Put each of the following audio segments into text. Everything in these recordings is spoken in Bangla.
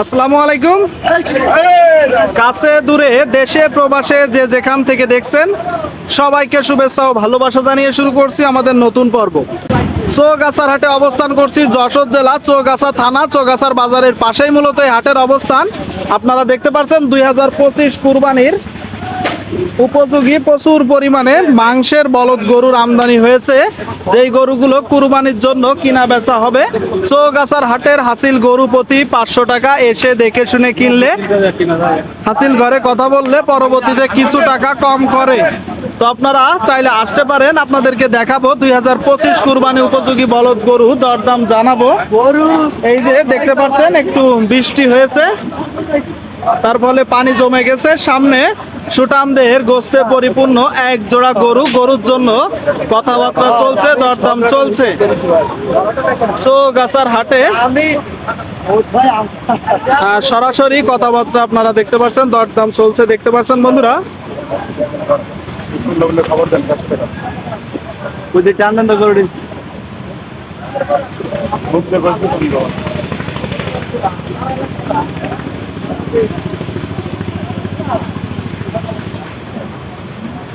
আসসালামু আলাইকুম। কাছে দূরে, দেশে, প্রবাসে যে যেখান থেকে দেখছেন, সবাইকে শুভেচ্ছা ও ভালোবাসা জানিয়ে শুরু করছি আমাদের নতুন পর্ব। চৌগাছার হাটে অবস্থান করছি, যশোর জেলা, চৌগাছা থানা, চৌগাছার বাজারের পাশেই মূলত এই হাটের অবস্থান। আপনারা দেখতে পাচ্ছেন, দুই হাজার পঁচিশ কুরবানির উপযোগী প্রচুর পরিমাণে মাংসের বলদ গরুর আমদানি হয়েছে। যেই গরুগুলো কুরবানির জন্য কিনা বেচা হবে, চৌগাছার হাটের হাসিল গরু প্রতি পাঁচশো টাকা এসে দেখে শুনে কিনলে হাসিল ঘরে কথা বললে পরবর্তীতে কিছু টাকা কম করে। তো আপনারা চাইলে আসতে পারেন, আপনাদেরকে দেখাবো দুই হাজার পঁচিশ কুরবানি উপযোগী বলদ গরু দরদাম জানাব। এই যে দেখতে পাচ্ছেন, একটু বৃষ্টি হয়েছে। তার ফলে পানি জমে গেছে। সামনে সুটাম দেহের গোস্তে পরিপূর্ণ এক জোড়া গরু, গরুর জন্য কথাবার্তা চলছে, দরদাম চলছে। চৌগাছার হাটে। সরাসরি কথাবার্তা আপনারা দেখতে পাচ্ছেন, দরদাম চলছে, দেখতে পাচ্ছেন বন্ধুরা।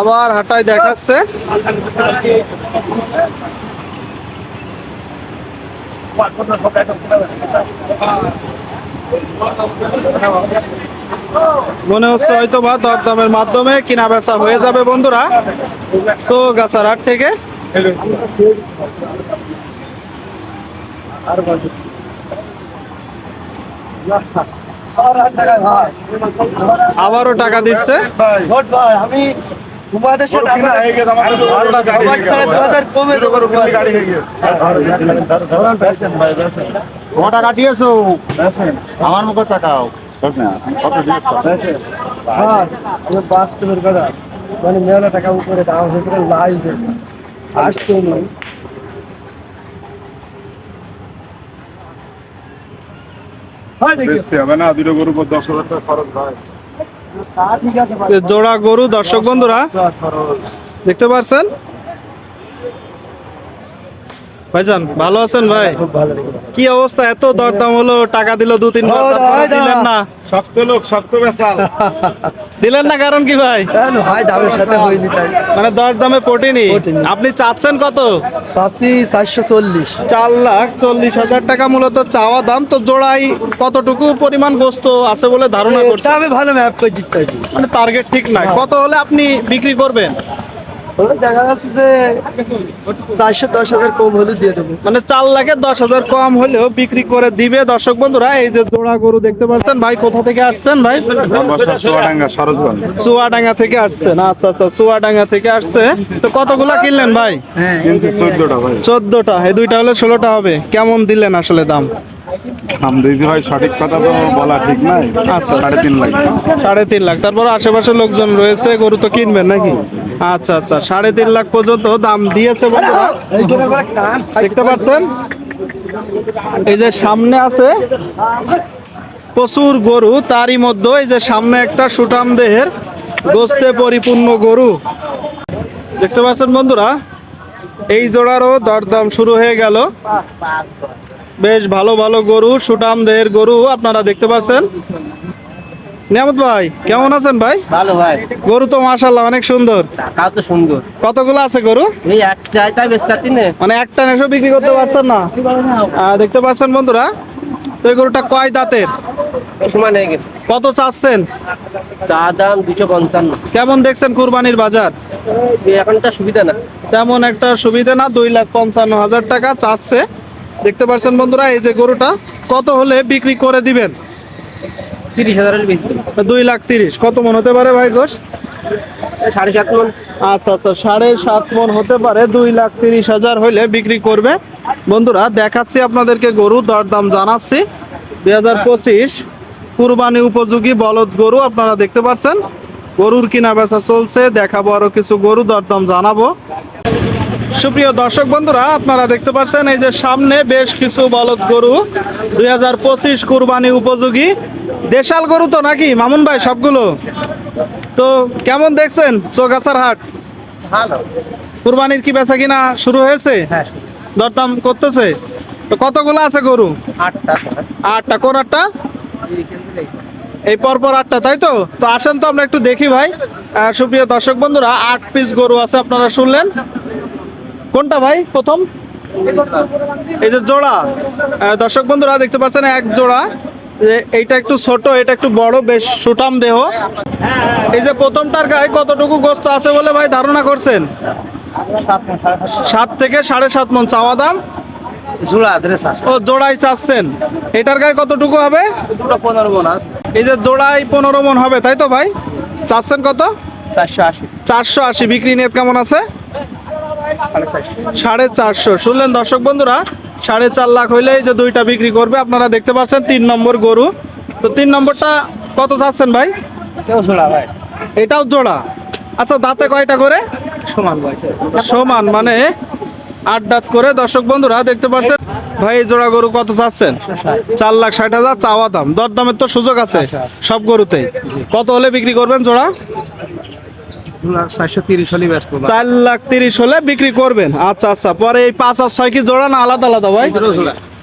আবার হাটায় দেখাচ্ছে। মনে হচ্ছে হয়তো বা দরদামের মাধ্যমে কিনা বেচা হয়ে যাবে বন্ধুরা। সো গাছার হাট থেকে। আবারও টাকা দিচ্ছে ভাই ভোট ভাই আমি তোমাদের সাথে হয়ে আমার হয়ে টাকা দিয়েছ মুখে টাকাও হ্যাঁ বাস্তবের কথা মানে মেলা টাকা উপরে দাম হয়েছে লাইভ আসতো নয় হয় দেখি বেচতে হবে না দুটো গরুর উপর দশ হাজার টাকা খরচ জোড়া গরু দর্শক বন্ধুরা দেখতে পাচ্ছেন ভাইজান ভালো আছেন ভাই? লেগেছে কি অবস্থা? এত দরদাম হলো টাকা দিল দু তিন বার হয় হয়। দিলেন না। শক্ত লোক শক্ত বেচাল দিলেন না কারণ কি ভাই? ভাই দামের সাথে হয়নি তাই। মানে দরদামে পটিনি। আপনি চাচ্ছেন কত? সাসি চারশো চল্লিশ। চার লাখ চল্লিশ হাজার টাকা মূলত চাওয়া দাম। তো জোড়াই কতটুকু পরিমাণ গোস্ত আছে বলে ধারণা করছে আমি ভালো ম্যাপ করে দিতে মানে টার্গেট ঠিক নাই। কত হলে আপনি বিক্রি করবেন? দেখা যাচ্ছে যে চারশো দশ হাজার কম হলে দিয়ে দেবো। মানে চার লাখে দশ হাজার কম হলেও বিক্রি করে দিবে দর্শক বন্ধুরা। এই যে জোড়া গরু দেখতে পাচ্ছেন ভাই কোথা থেকে আসছেন ভাই? চুয়াডাঙ্গা থেকে আসছেন। আচ্ছা আচ্ছা চুয়াডাঙ্গা থেকে আসছে। তো কতগুলা কিনলেন ভাই? হ্যাঁ চোদ্দটা চোদ্দটা। এই দুইটা হলে ষোলোটা হবে। কেমন দিলেন আসলে দাম? ভাই সঠিক কথা তো বলা ঠিক নাই। আচ্ছা। সাড়ে তিন লাখ। সাড়ে তিন লাখ। তারপর আশেপাশে লোকজন রয়েছে গরু তো কিনবেন নাকি? আচ্ছা আচ্ছা। সাড়ে তিন লাখ পর্যন্ত দাম দিয়েছে বন্ধুরা। দেখতে পাচ্ছেন? এই যে সামনে আছে প্রচুর গরু, তারই মধ্যে এই যে সামনে একটা সুটাম দেহের গোস্তে পরিপূর্ণ গরু। দেখতে পাচ্ছেন বন্ধুরা? এই জোড়ারও দরদাম শুরু হয়ে গেল। বেশ ভালো ভালো গরু সুটাম দেহের গরু আপনারা দেখতে পাচ্ছেন। নিয়ামত ভাই কেমন আছেন ভাই? ভালো ভাই। গরু তো মাশাল্লাহ অনেক সুন্দর। টাকা তো সুন্দর। কতগুলো আছে গরু? এই এক চাই তাই বেচতে পারতি না। মানে একটা নেশো বিক্রি করতে পারছেন না? দেখতে পাচ্ছেন বন্ধুরা তো এই গরুটা কয় দাঁতের? সময় নেই গেছে। কত চাচ্ছেন? চা দাম দুশো পঞ্চান্ন। কেমন দেখছেন কুরবানির বাজার? এখনটা সুবিধা না। তেমন একটা সুবিধা না দুই লাখ পঞ্চান্ন হাজার টাকা চাচ্ছে। দেখতে পাচ্ছেন বন্ধুরা এই যে গরুটা কত হলে বিক্রি করে দিবেন? তিরিশ দুই লাখ তিরিশ। কত মন হতে পারে ভাই ঘোষ সাড়ে সাত মন। আচ্ছা আচ্ছা সাড়ে সাত মন হতে পারে। দুই লাখ তিরিশ হাজার হইলে বিক্রি করবে। বন্ধুরা দেখাচ্ছি আপনাদেরকে গরু দরদাম জানাচ্ছি। দুই হাজার পঁচিশ কুরবানি উপযোগী বলদ গরু আপনারা দেখতে পাচ্ছেন। গরুর কিনা বেচা চলছে দেখাবো আরও কিছু গরু দরদাম জানাব। সুপ্রিয় দর্শক বন্ধুরা আপনারা দেখতে পাচ্ছেন এই যে সামনে বেশ কিছু বলদ গরু দুই হাজার পঁচিশ কুরবানি উপযোগী। দেশাল গরু তো নাকি? মামুন ভাই সবগুলো? তো কেমন দেখছেন চৌগাছার হাট? কুরবানির কি বেচা কিনা শুরু হয়েছে? হ্যাঁ। দরদাম করতেছে? তো কতগুলো আছে গরু? আটটা। আটটা কোন আটটা এই পরপর আটটা তাই তো? তো আসেন তো আমরা একটু দেখি ভাই। সুপ্রিয় দর্শক বন্ধুরা আট পিস গরু আছে আপনারা শুনলেন। কোনটা ভাই প্রথম? এই যে জোড়া। দর্শক বন্ধুরা দেখতে পাচ্ছেন এক জোড়া। যে এইটা একটু ছোট এটা একটু বড় বেশ সুটাম দেহ। এই যে প্রথমটার গায়ে কতটুকু গোস্ত আছে বলে ভাই ধারণা করছেন? সাত থেকে সাড়ে সাত মন চাওয়া দাম। ও জোড়াই চাচ্ছেন। এটার গায়ে কতটুকু হবে? দুটো পনেরো মন এই যে জোড়াই পনেরো মন হবে তাই তো ভাই? চাচ্ছেন কত? চারশো আশি। চারশো আশি। বিক্রি নিয়ে কেমন আছে? সাড়ে চারশো। শুনলেন দর্শক বন্ধুরা সাড়ে চার লাখ হইলে যে দুইটা বিক্রি করবে আপনারা দেখতে পাচ্ছেন তিন নম্বর গরু। তো তিন নম্বরটা কত চাচ্ছেন ভাই? জোড়া ভাই। এটাও জোড়া। আচ্ছা দাঁতে কয়টা করে? সমান ভাই। সমান মানে আট দাঁত করে। দর্শক বন্ধুরা দেখতে পাচ্ছেন ভাই এই জোড়া গরু কত চাচ্ছেন? চার লাখ ষাট হাজার চাওয়া দাম। দর দামের তো সুযোগ আছে সব গরুতেই। কত হলে বিক্রি করবেন জোড়া চারশো তিরিশ হলে ব্যস্ত চার লাখ তিরিশ হলে বিক্রি করবেন। আচ্ছা আচ্ছা। পরে এই পাঁচ আর ছয় কি জোড়া না আলাদা আলাদা ভাই?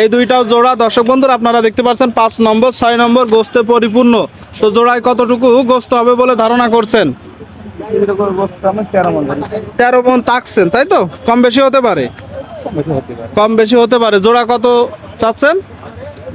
এই দুইটাও জোড়া। দর্শক বন্ধুরা আপনারা দেখতে পাচ্ছেন পাঁচ নম্বর ছয় নম্বর গোস্তে পরিপূর্ণ। তো জোড়ায় কতটুকু গোস্ত হবে বলে ধারণা করছেন? তেরো মন তাকছেন তাই তো? কম বেশি হতে পারে? কম বেশি হতে পারে। জোড়া কত চাচ্ছেন?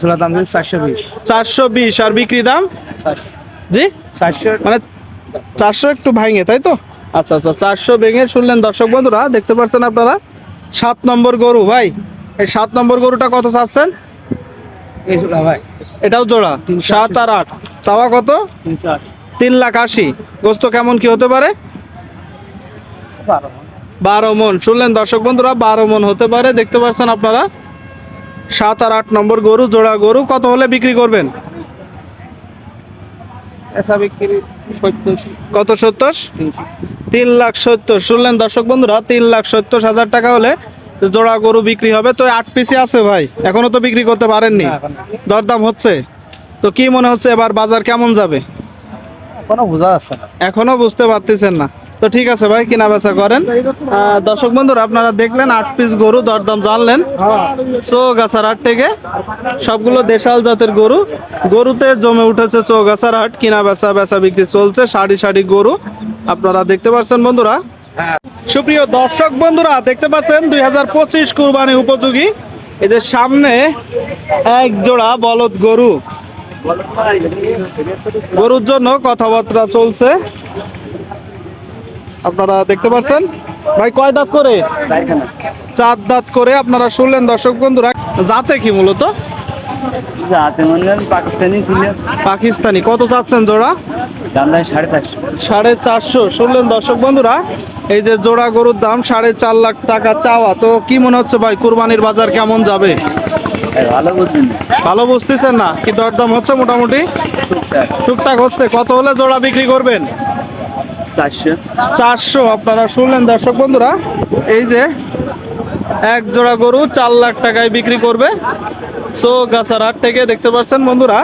জোড়া দাম চারশো বিশ। চারশো বিশ। আর বিক্রি দাম? জি? চারশো। মানে চারশো একটু ভাঙে তাই তো? আচ্ছা আচ্ছা চারশো ভেঙে শুনলেন দর্শক বন্ধুরা দেখতে পাচ্ছেন আপনারা? সাত নম্বর গরু ভাই। এই সাত নম্বর গরুটা কত চাচ্ছেন? ভাই। এটাও জোড়া? সাত আর আট। চাওয়া কত? তিন লাখ আশি। গোস্ত কেমন কি হতে পারে? বারো। মন। শুনলেন দর্শক বন্ধুরা বারো মন হতে পারে দেখতে পাচ্ছেন আপনারা? সাত আর আট নম্বর গরু জোড়া গরু কত হলে বিক্রি করবেন? বিক্রি কত সত্তর? তিন লাখ সত্তর। শুনলেন দর্শক বন্ধুরা তিন লাখ সত্তর হাজার টাকা হলে জোড়া গরু বিক্রি হবে। তো আট পিসি আছে ভাই এখনও তো বিক্রি করতে পারেননি। দরদাম হচ্ছে। তো কি মনে হচ্ছে এবার বাজার কেমন যাবে? এখনও বোঝা যাচ্ছে না। এখনও বুঝতে পারতেছেন না। তো ঠিক আছে ভাই, কিনা বেচা করেন। দর্শক বন্ধুরা, আপনারা দেখলেন, আট পিস গরু দরদাম জানলেন। চৌগাছার হাট থেকে সবগুলো দেশাল জাতের গরু। গরুতে জমে উঠেছে চৌগাছার হাট, কিনা বেচা বেচা বিক্রি চলছে, সারি সারি গরু। আপনারা দেখতে পাচ্ছেন বন্ধুরা। সুপ্রিয় দর্শক বন্ধুরা, দেখতে পাচ্ছেন, দুই হাজার পঁচিশ কুরবানি উপযোগী। এদের সামনে এক জোড়া বলদ গরু। গরুর জন্য কথাবার্তা চলছে। আপনারা দেখতে পাচ্ছেন? ভাই কয় দাঁত করে? চার দাঁত করে আপনারা শুনলেন দর্শক বন্ধুরা। জাতে কি মূলত? মনে পাকিস্তানি কত চাচ্ছেন জোড়া? সাড়ে চারশো। শুনলেন দর্শক বন্ধুরা? এই যে জোড়া গরুর দাম সাড়ে চার লাখ টাকা চাওয়া। তো কি মনে হচ্ছে ভাই কুরবানির বাজার কেমন যাবে? ভালো বুঝতেছেন না? কি দরদাম হচ্ছে মোটামুটি? টুকটাক হচ্ছে। কত হলে জোড়া বিক্রি করবেন? চারশো। আপনারা শুনলেন দর্শক বন্ধুরা, এই যে এক জোড়া গরু চার লাখ টাকায় বিক্রি করবে। সো গাছার হাট থেকে দেখতে পাচ্ছেন বন্ধুরা।